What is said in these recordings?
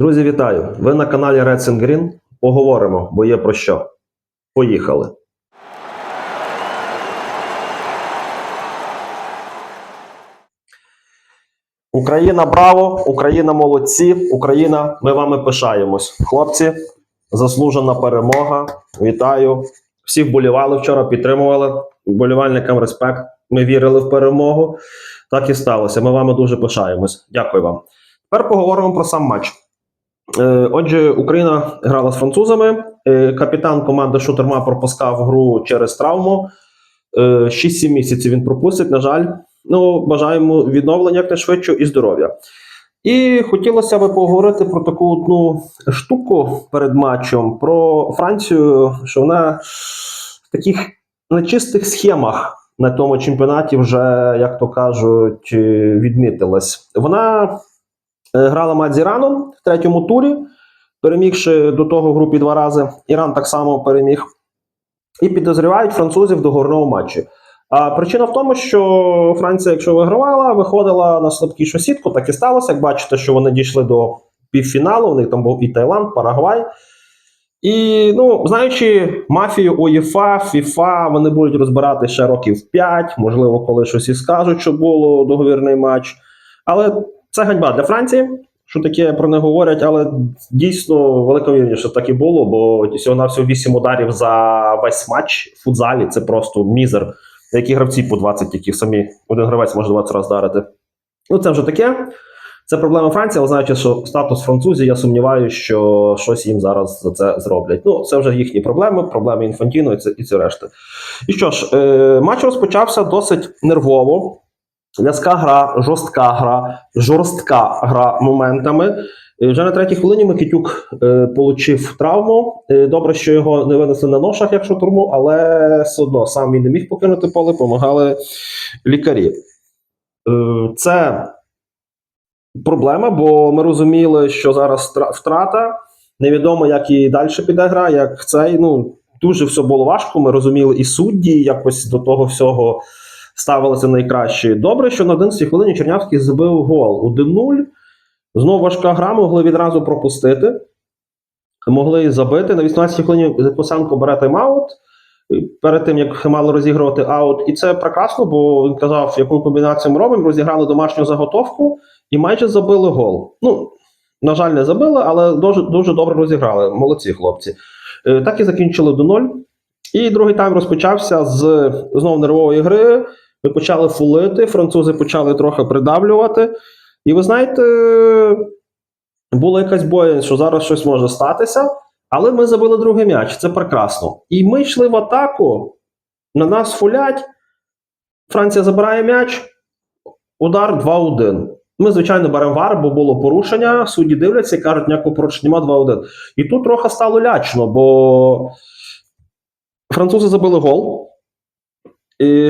Друзі, вітаю! Ви на каналі Reds and Green. Поговоримо, бо є про що. Поїхали. Україна браво! Україна молодці! Україна, ми вами пишаємось. Хлопці, заслужена перемога. Вітаю! Всі вболівали вчора, підтримували. Вболівальникам респект. Ми вірили в перемогу. Так і сталося. Ми вами дуже пишаємось. Дякую вам. Тепер поговоримо про сам матч. Е, Отже, Україна грала з французами. Е, Капітан команди Шутерма пропускав гру через травму. Е, 6-7 місяців він пропустить. На жаль, ну бажаємо відновлення якнайшвидше і здоров'я. І хотілося би поговорити про таку одну штуку перед матчем про Францію, що вона в таких нечистих схемах на тому чемпіонаті вже, як то кажуть, е, відмітилась. Вона е, грала матч з Іраном в третьому турі, перемігши до того групі два рази. Іран так само переміг. І підозрівають французів в договорному матчі. А причина в тому, що Франція, якщо вигравала, виходила на слабкішу сітку, так і сталося. Як бачите, що вони дійшли до півфіналу. У них там був і Таїланд, Парагвай. І ну, знаючи мафію УЄФА, ФІФА, вони будуть розбирати ще років 5, можливо, коли щось і скажуть, що було договірний матч. Але це ганьба для Франції, що таке про не говорять, але дійсно велика вірність, що так і було, бо всього на всього 8 ударів за весь матч в футзалі це просто мізер. Які гравці по 20, які самі один гравець може 20 разів дарити. Ну, це вже таке. Це проблема Франції, але знаючи, що статус французів, я сумніваюся, що щось їм зараз за це зроблять. Ну, це вже їхні проблеми, проблеми Інфантіно і це і це решта. І що ж, е, матч розпочався досить нервово. Ляска гра, жорстка гра, жорстка гра моментами. Вже на третій хвилині Микитюк е, травму. Е, добре, що його не винесли на ношах, якщо турму, але все одно сам він не міг покинути поле, допомагали лікарі. Е, це проблема, бо ми розуміли, що зараз втрата. Невідомо, як і далі піде гра, як цей. Ну, дуже все було важко. Ми розуміли і судді якось до того всього ставилися найкраще. Добре, що на 11-й хвилині Чернявський забив гол 1-0. Знову важка гра, могли відразу пропустити. Могли забити. На 18-й хвилині Косенко бере тайм-аут. Перед тим, як мали розігрувати аут. І це прекрасно, бо він казав, яку комбінацію ми робимо. Розіграли домашню заготовку і майже забили гол. Ну, на жаль, не забили, але дуже, дуже добре розіграли. Молодці хлопці. Е, Так і закінчили до 0. І другий тайм розпочався з знову нервової гри. Ми почали фулити, французи почали трохи придавлювати. І ви знаєте, була якась боязнь, що зараз щось може статися, але ми забили другий м'яч. Це прекрасно. І ми йшли в атаку, на нас фулять. Франція забирає м'яч, удар 2-1. Ми, звичайно, беремо вар, бо було порушення. Судді дивляться і кажуть, ніякого порушення нема 2-1. І тут трохи стало лячно, бо французи забили гол,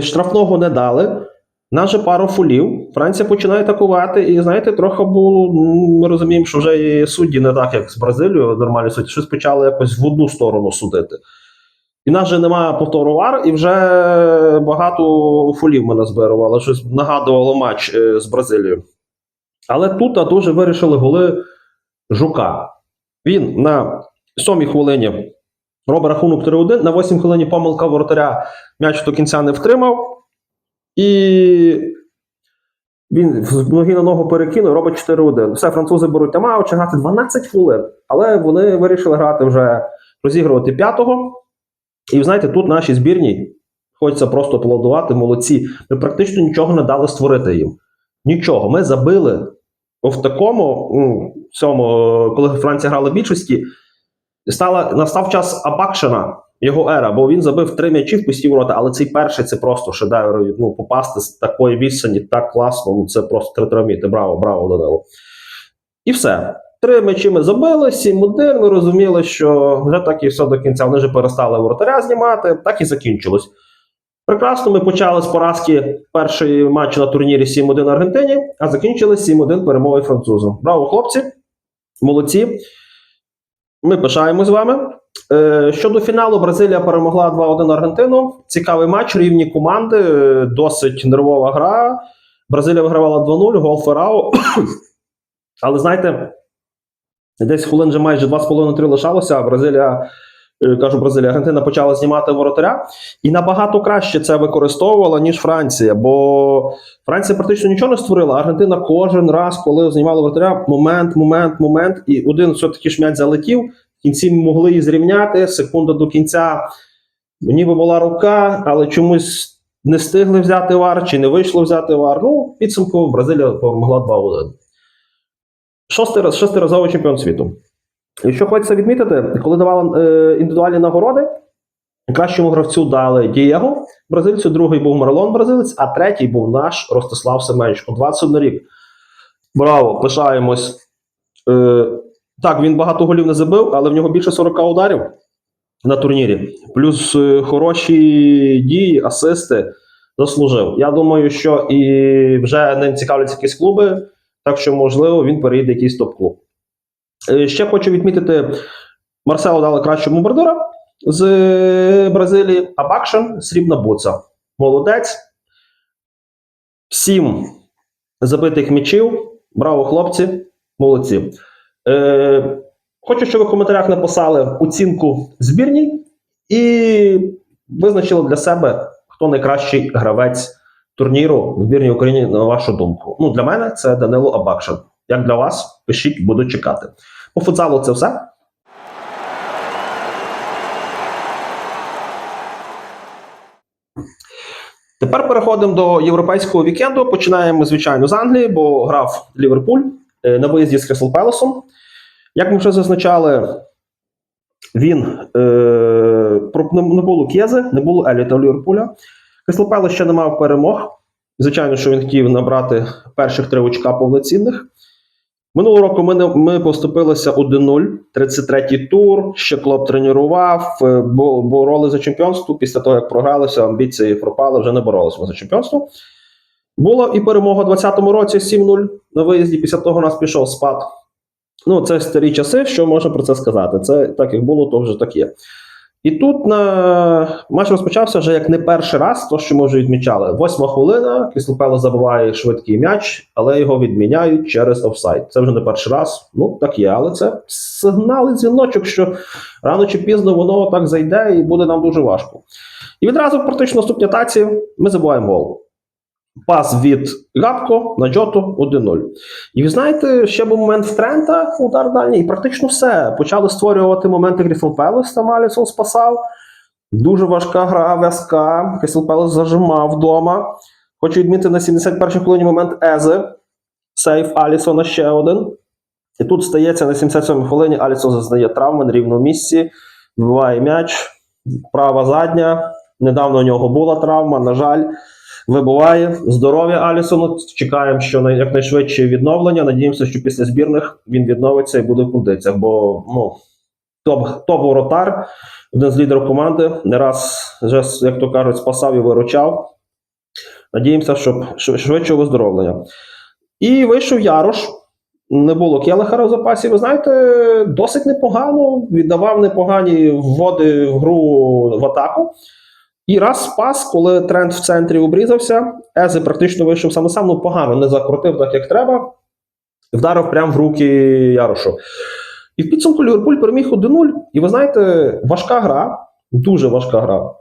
штрафного не дали. Же пару фулів. Франція починає атакувати, і знаєте, трохи було. Ми розуміємо, що вже і судді не так, як з Бразилією, нормальні судді, щось почали якось в одну сторону судити. І нас же немає повтору вар, і вже багато фулів ми назбирували. Щось нагадувало матч е, з Бразилією. Але тут дуже вирішили голи Жука. Він на сьомій хвилині робить рахунок 3-1, на восьмій хвилині помилка воротаря м'яч до кінця не втримав. І він з ноги на ногу перекинув, робить 4-1. Все, французи беруть тайм-аут, чи грати 12 хвилин. Але вони вирішили грати вже розігрувати п'ятого. І ви знаєте, тут нашій збірній хочеться просто аплодувати, молодці. Ми практично нічого не дали створити їм. Нічого. Ми забили в такому, цьому, коли Франція грала в більшості, стала, настав час Абакшина, його ера, бо він забив три м'ячі в пусті ворота, але цей перший це просто шедевр. Ну, попасти з такої відстані так класно. Ну, це просто тритраміти. Браво, браво, Данило. І все. Три м'ячі ми забили, 7-1. Ми розуміли, що вже так і все до кінця. Вони вже перестали воротаря знімати, так і закінчилось. Прекрасно, ми почали з поразки першої матчі на турнірі 7-1 Аргентині, а закінчили 7-1 перемогою французам. Браво, хлопці! Молодці! Ми пишаємо з вами. Е, щодо фіналу, Бразилія перемогла 2-1 Аргентину. Цікавий матч, рівні команди, е, досить нервова гра. Бразилія вигравала 2-0, гол Ферао. Але знаєте, Десь хвилин вже майже 2,5-3 лишалося, а Бразилія, кажу Бразилія, Аргентина почала знімати воротаря і набагато краще це використовувала, ніж Франція. Бо Франція практично нічого не створила. Аргентина кожен раз, коли знімала воротаря, момент, момент, момент, і один все-таки шмять залетів. В кінці могли її зрівняти. Секунда до кінця ніби була рука, але чомусь не встигли взяти вар, чи не вийшло взяти вар. Ну, підсумку Бразилія перемогла 2-1. Шостий раз, шестиразовий чемпіон світу. Що хочеться відмітити, коли давали е, індивідуальні нагороди, кращому гравцю дали Дієго бразильцю, другий був Марлон бразилець, а третій був наш Ростислав Семенченко. 21 рік. Браво, пишаємось. Е, так, він багато голів не забив, але в нього більше 40 ударів на турнірі. Плюс е, хороші дії, асисти заслужив. Я думаю, що і вже ним цікавляться якісь клуби, так що, можливо, він перейде в якийсь топ-клуб. Е, Ще хочу відмітити: Марсело дали кращого бомбардира з е, Бразилії, а Бакшин срібна буца. Молодець. Сім забитих м'ячів. Браво, хлопці, молодці. Е, хочу, щоб ви в коментарях написали оцінку збірній і визначили для себе, хто найкращий гравець турніру в збірній України, на вашу думку. Ну, для мене це Данило Абакшин. Як для вас, пишіть, буду чекати. По футзалу це все. Тепер переходимо до європейського вікенду. Починаємо, звичайно, з Англії, бо грав Ліверпуль е, на виїзді з Крисл Пелесом. Як ми вже зазначали, він е, не було Кєзи, не було Еліта Ліверпуля. Крисл Пелес ще не мав перемог. Звичайно, що він хотів набрати перших три очка повноцінних. Минулого року ми, ми поступилися 1-0, 33-й тур. Ще клуб тренував, е, бо- боролися за чемпіонство. Після того, як програлися, амбіції пропали, вже не боролися за чемпіонство. Була і перемога у 20-му році 7-0 на виїзді. Після того нас пішов спад. Ну, це старі часи, що можна про це сказати. Це так як було, то вже так є. І тут на матч розпочався вже як не перший раз, то що ми вже відмічали. Восьма хвилина, Крісл забуває швидкий м'яч, але його відміняють через офсайд. Це вже не перший раз. Ну так є, але це сигнал і дзвіночок, що рано чи пізно воно так зайде і буде нам дуже важко. І відразу практично наступні таці ми забуваємо гол. Пас від Габко на Джоту 1-0. І ви знаєте, ще був момент в Трента, удар дальній, і практично все. Почали створювати моменти Крісл Пелес, там Алісон спасав. Дуже важка гра, в'язка. Крісл Пелес зажимав вдома. Хочу відмітити на 71-й хвилині момент Ези. Сейф Алісона ще один. І тут стається на 77-й хвилині. Алісон зазнає травми на рівному місці, вбиває м'яч, права задня. Недавно у нього була травма, на жаль. Вибуває здоров'я Алісону. Чекаємо, що якнайшвидше відновлення. Надіємося, що після збірних він відновиться і буде в кондиціях. Бо ну, топ, топ воротар, один з лідерів команди, не раз вже, як то кажуть, спасав і виручав. Надіємося, щоб швидше виздоровлення. І вийшов Ярош. Не було Келехара в запасі. Ви знаєте, досить непогано. Віддавав непогані вводи в гру в атаку. І раз спас, коли тренд в центрі обрізався, Ези практично вийшов саме сам, ну погано не закрутив так, як треба. Вдарив прямо в руки Ярошу. І в підсумку Ліверпуль переміг 1-0. І ви знаєте, важка гра, дуже важка гра.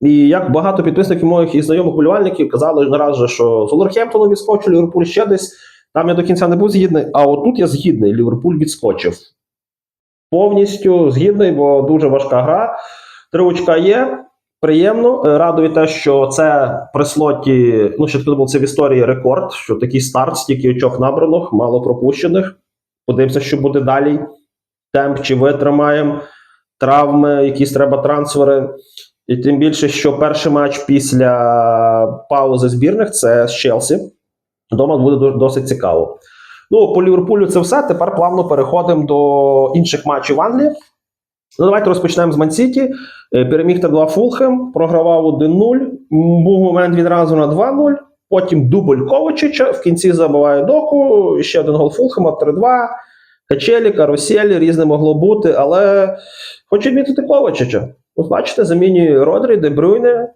І як багато підписників моїх і знайомих болівальників казали не раз, що з Олерхемптоном відскочив, Ліверпуль ще десь. Там я до кінця не був згідний, а отут я згідний. Ліверпуль відскочив. Повністю згідний, бо дуже важка гра. Три очка є. Приємно. Е, Радує те, що це при слоті, ну, ще був це в історії рекорд, що такий старт, стільки очок набраних, мало пропущених. Подивимося, що буде далі. Темп чи витримаємо, травми, якісь треба трансфери. І тим більше, що перший матч після паузи збірних це з Челсі. Дома буде досить цікаво. Ну, по Ліверпулю це все. Тепер плавно переходимо до інших матчів в Англії. Ну, давайте розпочнемо з Мансіті. Е, Переміг 3-2 Фулхем, програвав 1-0. Був момент відразу на 2-0. Потім дубль Ковачича. В кінці забиває доку. Ще один гол Фулхема 3-2. Качелі, каруселі, різне могло бути, але хочу відмітити Ковачича. Ось бачите, замінює Родрі, Дебрюйне.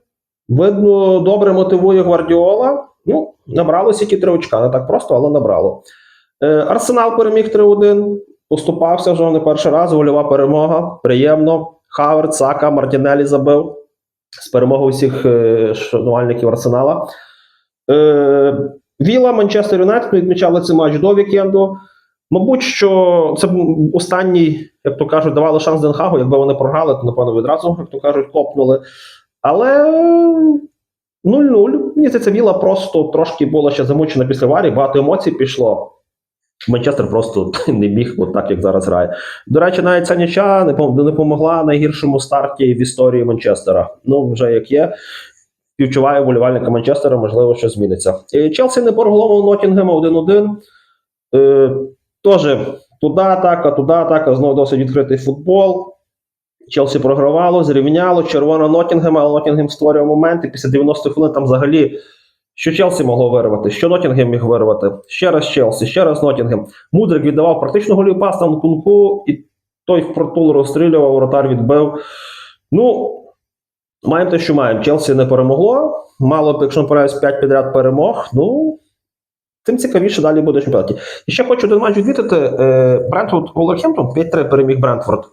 Видно, добре мотивує Гвардіола. Ну, набралося ті три очка. Не так просто, але набрало. Е, Арсенал переміг 3-1. Поступався вже не перший раз. Гольова перемога. Приємно. Хаверт, Сака, Мартінелі забив з перемогою всіх е, шанувальників Арсенала. Е, Віла, Манчестер Юнайтед відмічали цей матч до вікенду. Мабуть, що це останній, як то кажуть, давали шанс Денхагу. Якби вони програли, то напевно відразу, як то кажуть, копнули. Але 0-0. Мені здається, Віла просто трошки була ще замучена після варі, багато емоцій пішло. Манчестер просто не міг, от так як зараз грає. До речі, навіть ця ніча не пом- допомогла найгіршому старті в історії Манчестера. Ну, вже як є. Співчуваю вболівальника Манчестера, можливо, що зміниться. Е, Челсі не борголово Нотінгема 1-1. Е, Теж туди атака, туди атака, знову досить відкритий футбол. Челсі програвало, зрівняло, червона Нотінгема, але Нотінгем створював моменти. Після 90 хвилин там взагалі. Що Челсі могло вирвати, що Нотінгем міг вирвати. Ще раз Челсі, ще раз Нотінгем. Мудрик віддавав практично голів пас на Кунку, і той в протул розстрілював, воротар відбив. Ну, маємо те, що маємо. Челсі не перемогло. Мало якщо не помиляюсь, 5 підряд перемог. Ну, тим цікавіше далі буде чемпіонаті. І ще хочу один матч відмітити: е, Брентфорд Волверхемптон 5-3 переміг Брентфорд.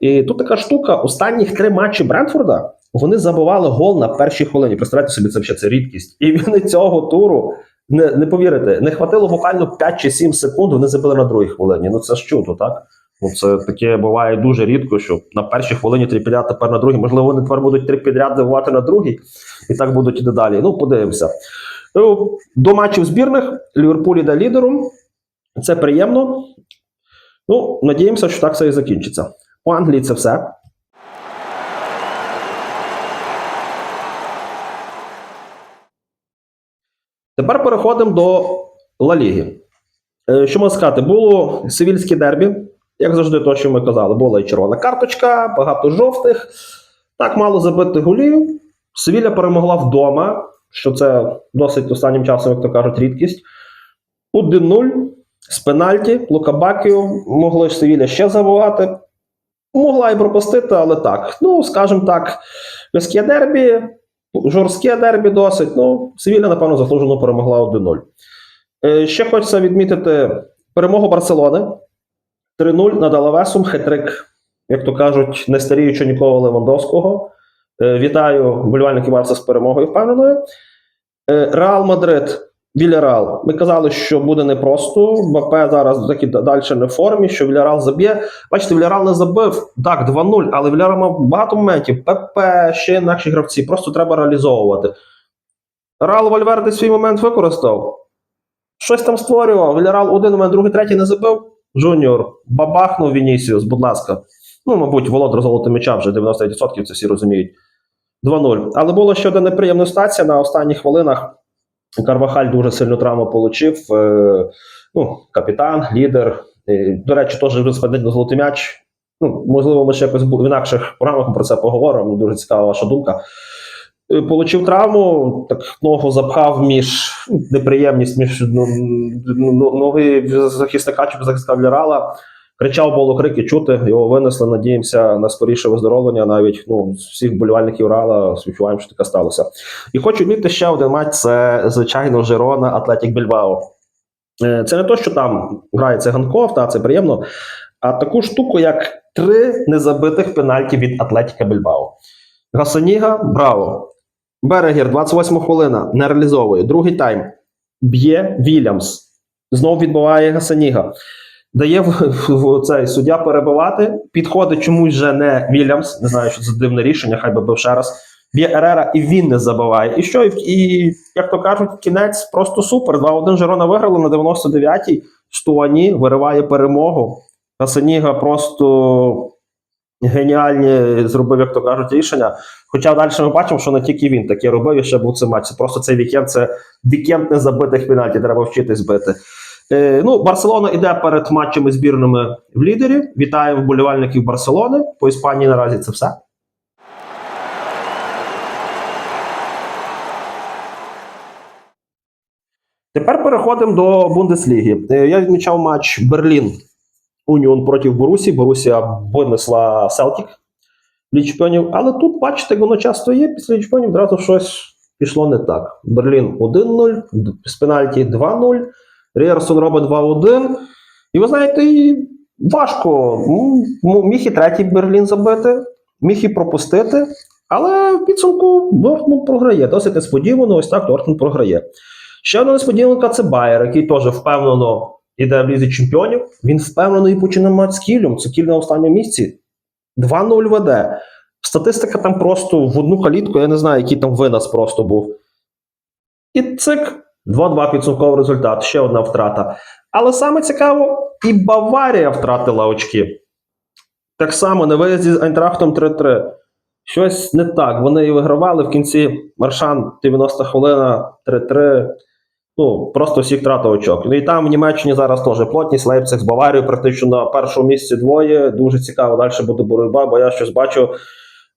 І тут така штука: останніх три матчі Брентфорда вони забивали гол на першій хвилині. Представляєте собі, це ще це рідкість. І вони цього туру. Не, не повірите, не хватило буквально 5 чи 7 секунд, вони забили на другій хвилині. Ну це ж чудо, так? Ну, це таке буває дуже рідко, що на першій хвилині три підряд, тепер на другій. Можливо, вони тепер будуть три підряд забивати на другій, і так будуть іти далі. Ну, подивимося. Ну, До матчів збірних Ліверпуль іде лідером. Це приємно. Ну, надіємося, що так все і закінчиться. У Англії це все. Тепер переходимо до Ла Ліги. Е, Що можна сказати? Було севільське дербі, як завжди, то, що ми казали, була і червона карточка, багато жовтих, так мало забитих голів. Севіля перемогла вдома, що це досить останнім часом, як то кажуть, рідкість. 1-0 з пенальті, Лукабакіо могли ж Севіля ще забувати. Могла і пропустити, але так. Ну, скажімо так, близьке дербі, жорстке дербі досить. Ну, Севіля, напевно, заслужено перемогла 1-0. Е, Ще хочеться відмітити перемогу Барселони. 3-0 над Алавесом, хитрик, як то кажуть, не старіючи нікого Левандовського. Е, Вітаю вболівальників Барса з перемогою впевненою. Е, Реал Мадрид, Вільярал. Ми казали, що буде непросто. БП зараз таки далі не в формі, що Вільярал заб'є. Бачите, Вільярал не забив. Так, 2-0, але Вільярал мав багато моментів. ПП, ще інакші гравці. Просто треба реалізовувати. Реал Вальверде свій момент використав. Щось там створював. Вільярал один момент, другий, третій не забив. Жуніор бабахнув Вінісіус, будь ласка. Ну, мабуть, володар золотим м'яча вже 90% це всі розуміють. 2-0. Але була ще одна неприємна ситуація на останніх хвилинах. Карвахаль дуже сильну травму отримав. Е, ну, капітан, лідер. Е, до речі, теж виспадить золотий м'яч. Ну, можливо, ми ще якось в інакших програмах про це поговоримо. Дуже цікава ваша думка. Е, Получив травму, так ногу запхав між ну, неприємність між ну, ноги захисника чи захисника Вільярала. Кричав було крики чути, його винесли. Надіємося на скоріше виздоровлення. Навіть ну, всіх болівальників Рала співчуваємо, що таке сталося. І хочу відмітити ще один матч: це звичайно Жирона Атлетік Більбао. Це не то, що там грає циганков, та це приємно. А таку штуку, як три незабитих пенальті від Атлетіка Більбао. Гасаніга, браво. Берегер, 28 хвилина, не реалізовує. Другий тайм. Б'є Вільямс. Знову відбиває Гасаніга. Дає в, цей суддя перебивати. Підходить чомусь вже не Вільямс. Не знаю, що це дивне рішення, хай би бив ще раз. Б'є Ерера і він не забиває. І що? І, і як то кажуть, кінець просто супер. 2-1 Жирона виграли на 99-й. Штуані вириває перемогу. Гасаніга просто геніальні зробив, як то кажуть, рішення. Хоча далі ми бачимо, що не тільки він таке робив, і ще був цей матч. Просто цей вікенд це вікенд незабитих пенальті, треба вчитись бити. Е, ну, Барселона йде перед матчами збірними в лідері. Вітаю вболівальників Барселони. По Іспанії наразі це все. Тепер переходимо до Бундесліги. Е, Я відмічав матч Берлін Уніон проти Борусі. Борусія винесла Селтік Ліг. Але тут, бачите, воно часто є. Після чемпіонів одразу щось пішло не так. Берлін 1-0, з пенальті 2-0. Ріерсон робить 2-1. І ви знаєте, і важко. Міг і третій Берлін забити, міг і пропустити, але в підсумку Дортмунд програє. Досить несподівано, ось так Дортмунд програє. Ще одна несподіванка це Байер, який теж впевнено йде в лізі чемпіонів. Він впевнено і починає матч з Кілем. Це Кіль на останньому місці. 2-0 веде. Статистика там просто в одну калітку, я не знаю, який там винос просто був. І цик, 2-2 підсумковий результат, ще одна втрата. Але саме цікаво, і Баварія втратила очки. Так само на виїзді з Айнтрахтом 3-3. Щось не так. Вони і вигравали в кінці Маршан 90 хвилина 3-3. Ну, просто всіх втратив очок. Ну і там в Німеччині зараз теж плотність. Лейпциг з Баварією практично на першому місці двоє. Дуже цікаво, далі буде боротьба, бо я щось бачу.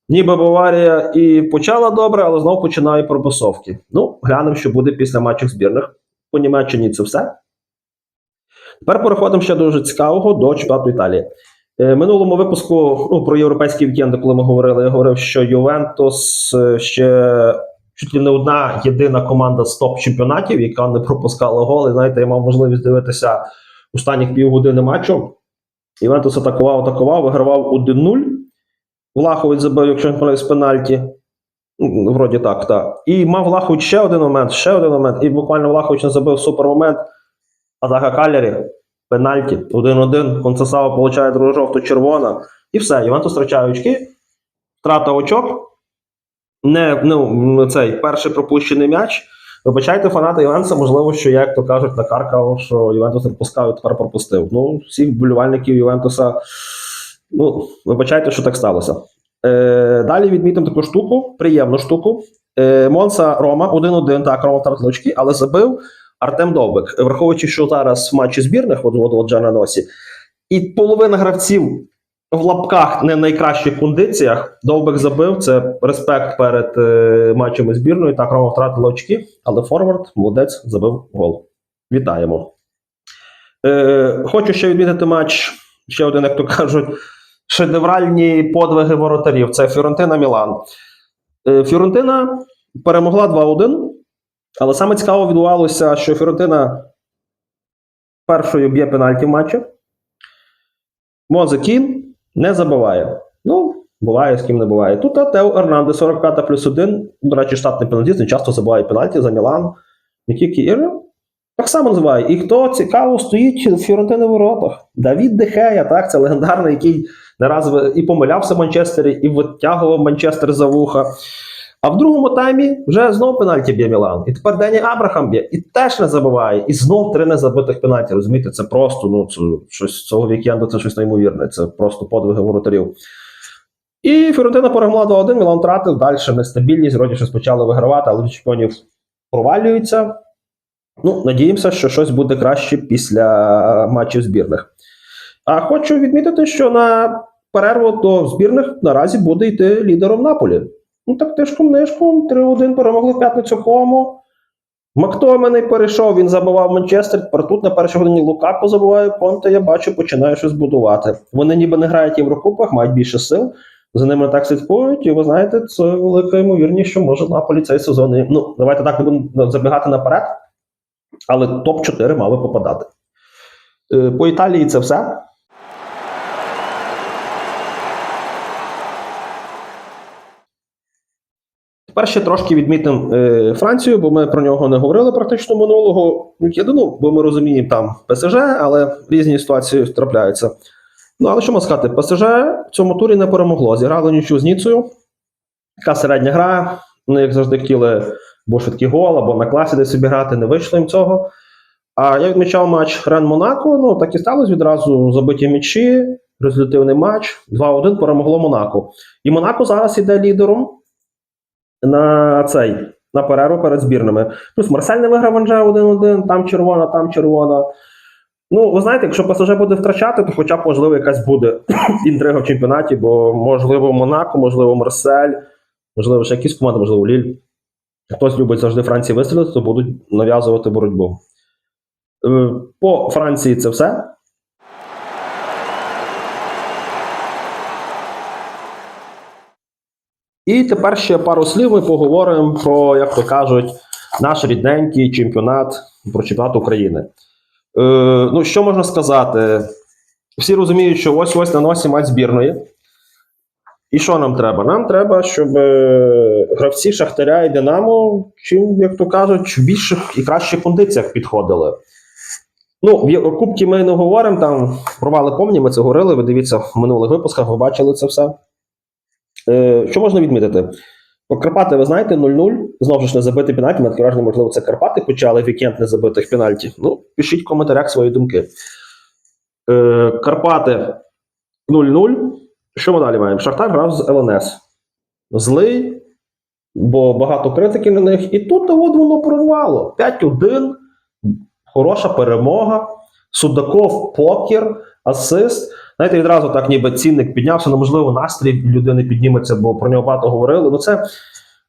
Ніби Баварія і почала добре, але знову починає пробасовки. Ну, глянемо, що буде після матчів збірних. По Німеччині це все. Тепер переходимо ще до дуже цікавого до чемпіонату Італії. Е, Минулому випуску ну, про європейські вікенди, коли ми говорили, я говорив, що Ювентус е, ще чуть ли не одна єдина команда з топ-чемпіонатів, яка не пропускала голи. Знаєте, я мав можливість дивитися останніх півгодини матчу. Ювентус атакував, атакував, вигравав 1-0. Влахович забив, якщо помиляюсь, з пенальті. Вроді так, так. І мав Влахович ще один момент, ще один момент. І буквально Влахович не забив супер момент. Атака Калярі, пенальті, 1-1. Концесава получає другу жовто-червона. І все. Ювентус втрачає очки. Втрата очок. Не, ну, цей перший пропущений м'яч. Вибачайте, фанати Ювентуса, можливо, що, як то кажуть, накаркав, що Ювентус не і тепер пропустив. Ну, всіх вболівальників Ювентуса. Ну, вибачайте, що так сталося. Е, далі відмітимо таку штуку, приємну штуку. Е, Монса Рома 1-1, так, Рома очки, але забив Артем Довбик. Враховуючи, що зараз в матчі збірних, от, от, от на носі, і половина гравців в лапках не в найкращих кондиціях. Довбик забив. Це респект перед е, матчами збірної. Так, Рома втратила очки, але Форвард молодець забив гол. Вітаємо. Е, хочу ще відмітити матч. Ще один, як то кажуть, шедевральні подвиги воротарів. Це Фіорентина Мілан. Е, Фіорентина перемогла 2-1. Але саме цікаво відбувалося, що Фіорентина першою б'є пенальті в матчі. Мозе Кін не забиває. Ну, буває, з ким не буває. Тут Тео Ернандес, 45 плюс 1. До речі, штатний пенальтіст, він часто забиває пенальті за Мілан. Не тільки Ір. Так само називає. І хто цікаво стоїть в Фіорентини в воротах? Давід Дехея, так, це легендарний, який не раз і помилявся Манчестері, і витягував Манчестер за вуха. А в другому таймі вже знов пенальті б'є Мілан. І тепер Дені Абрахам б'є, і теж не забиває. І знов три незабитих пенальті. Розумієте, це просто ну, це щось цього вікенду, це щось неймовірне. Це просто подвиги воротарів. І Фіорентина перемогла 2-1, Мілан втратив. Далі нестабільність, вроді щось почали вигравати, але чемпіонів провалюються. Ну, надіємося, що щось буде краще після матчів збірних. А хочу відмітити, що на перерву до збірних наразі буде йти лідером Наполі. Ну так тишком нишком 3-1 перемогли в п'ятницю кому. Мактоменей перейшов, він забивав Манчестер. Тут на першій годині Лукако забиває Конте, я бачу, починає щось будувати. Вони ніби не грають в Єврокубках, мають більше сил. За ними так слідкують, і ви знаєте, це велика ймовірність, що може Наполі цей сезон. Ну, давайте так не будемо забігати наперед, але топ-4 мали попадати. Е, По Італії це все. Тепер ще трошки відмітимо е, Францію, бо ми про нього не говорили практично минулого вікенду, бо ми розуміємо там ПСЖ, але різні ситуації трапляються. Ну, але що можна сказати, ПСЖ в цьому турі не перемогло. Зіграли нічого з Ніцею. Така середня гра. Вони, як завжди, хотіли або швидкий гол, або на класі десь собі грати, не вийшло їм цього. А я відмічав матч Рен Монако. Ну, так і сталося відразу забиті м'ячі, результативний матч. 2-1 перемогло Монако. І Монако зараз іде лідером на цей на перерву перед збірними. Плюс Марсель не виграв Анже 1-1, там червона, там червона. Ну, ви знаєте, якщо ПСЖ буде втрачати, то хоча б можливо якась буде інтрига в чемпіонаті, бо можливо Монако, можливо, Марсель, можливо, ще якісь команди, можливо, Ліль. Хтось любить завжди Франції вистрілити, то будуть нав'язувати боротьбу. Е, По Франції це все. І тепер ще пару слів ми поговоримо про, як то кажуть, наш рідненький чемпіонат про чемпіонат України. Е, ну, що можна сказати? всі розуміють, що ось ось на носі матч збірної. І що нам треба? Нам треба, щоб е, гравці Шахтаря і Динамо, чим, як то кажуть, в більших і кращих кондиціях підходили. Ну, в Є- ми не говоримо, там провали помні, ми це говорили. Ви дивіться в минулих випусках, ви бачили це все. Е, що можна відмітити? Карпати, ви знаєте, 0-0. Знову ж не забити пенальті. Таке враження, можливо, це Карпати почали вікенд незабитих пенальті. Ну, пишіть в коментарях свої думки. Е, Карпати 0-0. Що ми далі маємо? Шахтар грав з ЛНС. Злий, бо багато критики на них. І тут от воно прорвало. 5-1. Хороша перемога. Судаков, покер, асист. Знаєте, відразу так, ніби цінник піднявся. Ну, настрій людини підніметься, бо про нього багато говорили. Ну, це,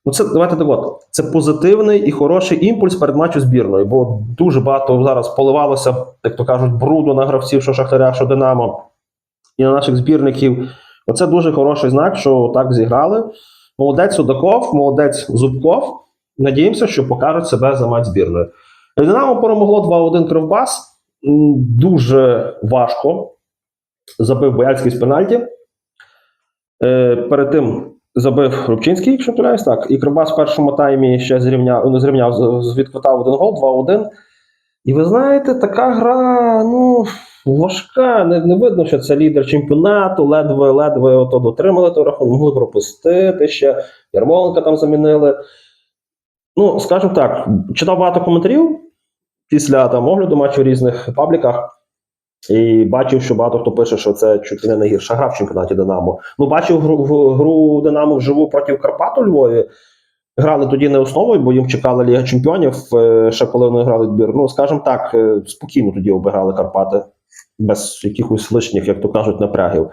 ну це давайте так от. Це позитивний і хороший імпульс перед матчем збірної, бо дуже багато зараз поливалося, як то кажуть, бруду на гравців, що Шахтаря, що Динамо, і на наших збірників. Оце дуже хороший знак, що так зіграли. Молодець Судаков, молодець Зубков. Надіємося, що покажуть себе за матч збірної. Динамо перемогло 2-1 Кривбас. Дуже важко. Забив Бояльський з пенальті. Е, перед тим забив Рубчинський, якщо помиляюсь, так. І Кривбас в першому таймі ще зрівняв, не зрівняв, з- з- відквитав один гол, 2-1. І ви знаєте, така гра, ну, важка. Не, не видно, що це лідер чемпіонату, ледве-ледве ото дотримали той рахунок, могли пропустити ще. Ярмоленка там замінили. Ну, скажімо так, читав багато коментарів після там огляду матчів в різних пабліках. І бачив, що багато хто пише, що це чуть не найгірша гра в чемпіонаті Динамо. Ну, бачив гру, гру Динамо вживу проти Карпат у Львові. Грали тоді не основою, бо їм чекала Ліга Чемпіонів, е, ще коли вони грали збір. Ну, скажімо так, е, спокійно тоді обіграли Карпати, без якихось лишніх, як то кажуть, напрягів.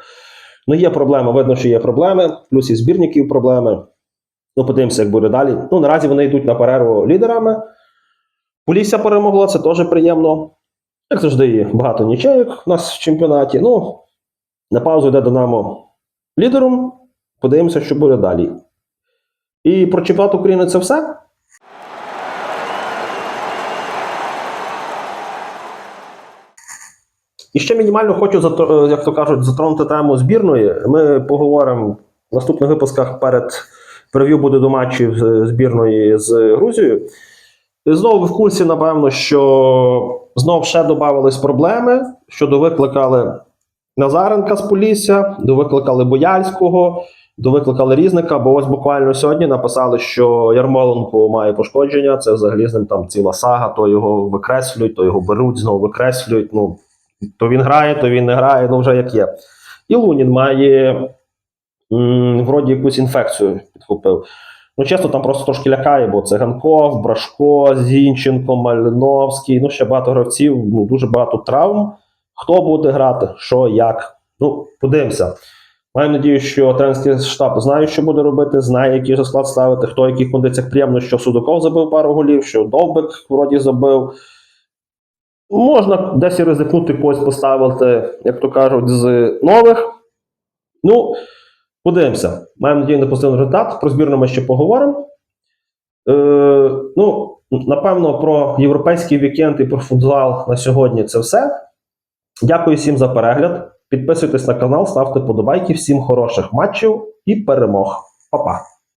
Ну, є проблема, видно, що є проблеми, плюс і збірників проблеми. Ну, подивимося, як буде далі. Ну, наразі вони йдуть на перерву лідерами. Полісся перемогло, це теж приємно. Як завжди, багато нічейок у нас в чемпіонаті. Ну, на паузу йде Динамо лідером. Подивимося, що буде далі. І про чемпіонат України це все. І ще мінімально хочу, е, як то кажуть, затронути тему збірної. Ми поговоримо в наступних випусках перед прев'ю буде до матчів збірної з Грузією. І Знову ви в курсі, напевно, що знову ще додавались проблеми, що довикликали Назаренка з Полісся, довикликали Бояльського, довикликали різника, бо ось буквально сьогодні написали, що Ярмоленко має пошкодження. Це взагалі з ним там ціла сага, то його викреслюють, то його беруть, знову викреслюють. Ну, то він грає, то він не грає, ну вже як є. І Лунін має м, вроді якусь інфекцію підхопив. Ну, чесно, там просто трошки лякає, бо це Ганков, Брашко, Зінченко, Малиновський, ну ще багато гравців, ну дуже багато травм. Хто буде грати, що, як. Ну, подивимося. Маю надію, що тренерський штаб знає, що буде робити, знає, який же склад ставити, хто в яких кондиціях приємно, що Судаков забив пару голів, що Довбик вроді забив. Можна десь і ризикнути когось поставити, як то кажуть, з нових. Ну, подивимося. Маємо надію на позитивний результат. Про збірну ми ще поговоримо. Е, ну, напевно, про європейський вікенд і про футзал на сьогодні це все. Дякую всім за перегляд. Підписуйтесь на канал, ставте подобайки. Всім хороших матчів і перемог. Па-па!